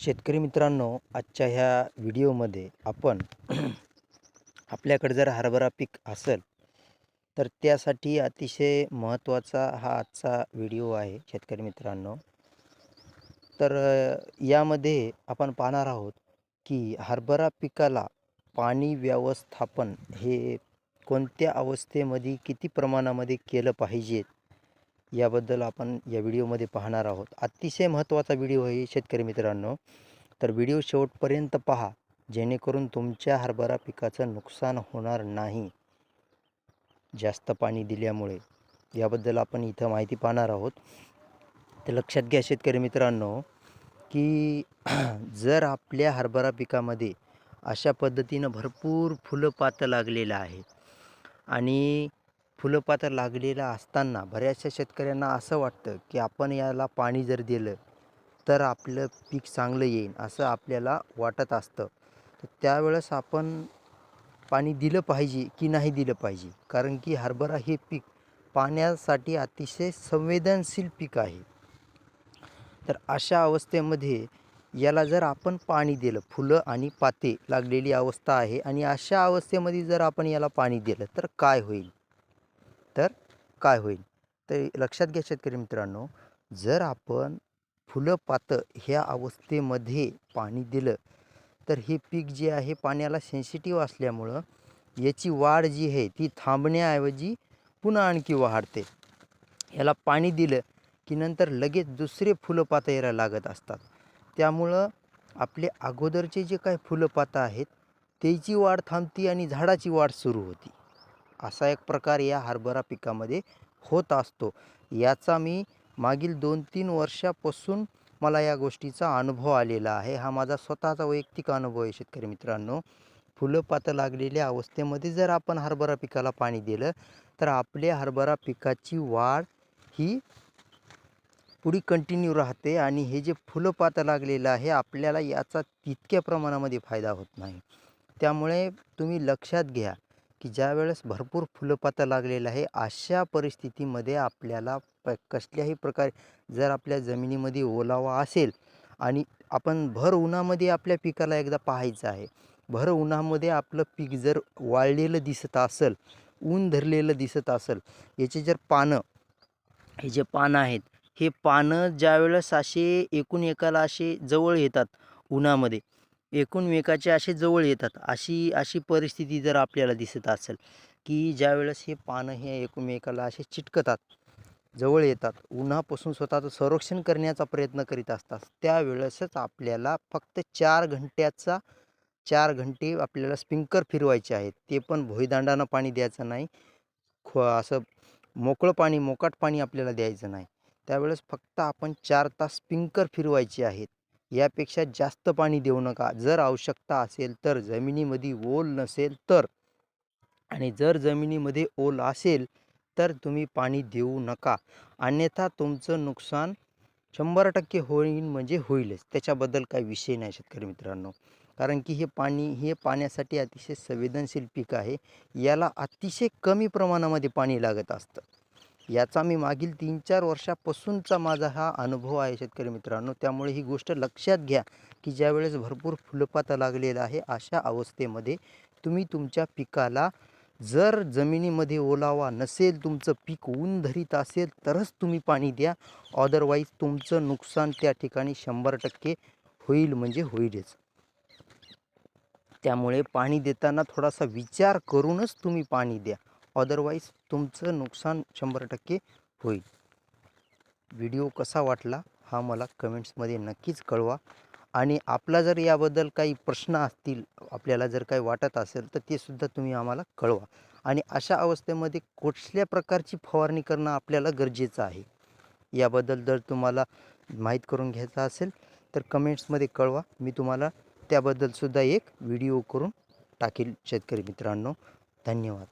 शेतकरी मित्रांनो आजच्या ह्या व्हिडिओमध्ये आपण आपल्याकडे जर हरभरा पीक असेल तर त्यासाठी अतिशय महत्त्वाचा हा आजचा व्हिडिओ आहे शेतकरी मित्रांनो. तर यामध्ये आपण पाहणार आहोत की हरभरा पिकाला पाणी व्यवस्थापन हे कोणत्या अवस्थेमध्ये किती प्रमाणामध्ये केलं पाहिजेत याबद्दल आपण या व्हिडिओमध्ये पाहणार आहोत. अतिशय महत्त्वाचा व्हिडिओ आहे शेतकरी मित्रांनो. तर व्हिडिओ शेवटपर्यंत पहा जेणेकरून तुमच्या हरभरा पिकाचं नुकसान होणार नाही. जास्त पाणी दिल्यामुळे. याबद्दल आपण इथं माहिती पाहणार आहोत. तर लक्षात घ्या शेतकरी मित्रांनो की जर आपल्या हरभरा पिकामध्ये अशा पद्धतीनं भरपूर फुलं पातं लागलेलं आहे आणि फुलपात्र लागलेलं असताना बऱ्याचशा शेतकऱ्यांना असं वाटतं की आपण याला पाणी जर दिलं तर आपलं पीक चांगलं येईल असं आपल्याला वाटत असतं. तर त्यावेळेस आपण पाणी दिलं पाहिजे की नाही दिलं पाहिजे? कारण की हरभरा हे पीक पाण्यासाठी अतिशय संवेदनशील पीक आहे. तर अशा अवस्थेमध्ये याला जर आपण पाणी दिलं फुलं आणि पाते लागलेली अवस्था आहे आणि अशा अवस्थेमध्ये जर आपण याला पाणी दिलं तर काय होईल? तर काय होईल? तर लक्षात घ्या शेतकरी मित्रांनो जर आपण फुलं पातं ह्या अवस्थेमध्ये पाणी दिलं तर हे पीक जे आहे पाण्याला सेन्सिटिव्ह असल्यामुळं याची वाढ जी आहे ती थांबण्याऐवजी पुन्हा आणखी वाढते. याला पाणी दिलं की नंतर लगेच दुसरे फुलं पातं यायला लागत असतात. त्यामुळं आपले अगोदरचे जे काही फुलं पातं आहेत त्याची वाढ थांबती आणि झाडाची वाढ सुरू होती. असा एक प्रकार या हरभरा पिकामध्ये होत असतो. याचा मी मागील दोन तीन वर्षापासून मला या गोष्टीचा अनुभव आलेला आहे. हा माझा स्वतःचा वैयक्तिक अनुभव आहे शेतकरी मित्रांनो. फुलं पातं लागलेल्या अवस्थेमध्ये जर आपण हरभरा पिकाला पाणी दिलं तर आपल्या हरभरा पिकाची वाढ ही पुढे कंटिन्यू राहते आणि हे जे फुलं पातं लागलेलं आहे आपल्याला याचा तितक्या प्रमाणामध्ये फायदा होत नाही. त्यामुळे तुम्ही लक्षात घ्या की ज्यावेळेस भरपूर फुलपाता लागलेलं आहे अशा परिस्थितीमध्ये आपल्याला प कसल्याही प्रकारे जर आपल्या जमिनीमध्ये ओलावा असेल आणि आपण भर उन्हामध्ये आपल्या पिकाला एकदा पाहायचं आहे. भर उन्हामध्ये आपलं पीक जर वाळलेलं दिसत असेल ऊन धरलेलं दिसत असेल याचे जर पानं हे जे पानं आहेत हे पानं ज्यावेळेस असे एकूण एकाला असे जवळ येतात उन्हामध्ये एकूणमेकाचे असे जवळ येतात अशी अशी परिस्थिती जर आपल्याला दिसत असेल की ज्यावेळेस हे पानं हे एकूणमेकाला असे चिटकतात जवळ येतात उन्हापासून स्वतःचं संरक्षण करण्याचा प्रयत्न करीत असतात त्यावेळेसच आपल्याला फक्त चार घंट्याचा चार घंटे आपल्याला स्प्रिंकर फिरवायचे आहेत ते पण भोईदांडानं पाणी द्यायचं नाही खो असं मोकळं पाणी मोकाट पाणी आपल्याला द्यायचं नाही. त्यावेळेस फक्त आपण चार तास स्प्रिंकर फिरवायचे आहेत यापेक्षा जास्त पाणी देऊ नका. जर आवश्यकता असेल तर जमिनीमध्ये ओल नसेल तर. आणि जर जमिनीमध्ये ओल असेल तर तुम्ही पाणी देऊ नका. अन्यथा तुमचं नुकसान शंभर टक्के होईल म्हणजे होईलच. त्याच्याबद्दल काही विषय नाही शेतकरी मित्रांनो. कारण की हे पाणी हे पाण्यासाठी अतिशय संवेदनशील पीक आहे. याला अतिशय कमी प्रमाणामध्ये पाणी लागत असतं. याचा मी मागील तीन चार वर्षापासूनचा माझा हा अनुभव आहे शेतकरी मित्रांनो. त्यामुळे ही गोष्ट लक्षात घ्या की ज्यावेळेस भरपूर फुलपाता लागलेला आहे अशा अवस्थेमध्ये तुम्ही तुमच्या पिकाला जर जमिनीमध्ये ओलावा नसेल तुमचं पीक ऊन धरीत असेल तरच तुम्ही पाणी द्या. अदरवाईज तुमचं नुकसान त्या ठिकाणी शंभर टक्के होईल म्हणजे होईलच. त्यामुळे पाणी देताना थोडासा विचार करूनच तुम्ही पाणी द्या. अदरवाईज तुमचं नुकसान शंभर टक्के होईल. व्हिडिओ कसा वाटला हा मला कमेंट्समध्ये नक्कीच कळवा. आणि आपला जर याबद्दल काही प्रश्न असतील आपल्याला जर काही वाटत असेल तर ते सुद्धा तुम्ही आम्हाला कळवा. आणि अशा अवस्थेमध्ये कुठल्या प्रकारची फवारणी करणं आपल्याला गरजेचं आहे? याबद्दल जर तुम्हाला माहीत करून घ्यायचं असेल तर कमेंट्समध्ये कळवा. मी तुम्हाला त्याबद्दलसुद्धा एक व्हिडिओ करून टाकील शेतकरी मित्रांनो. धन्यवाद.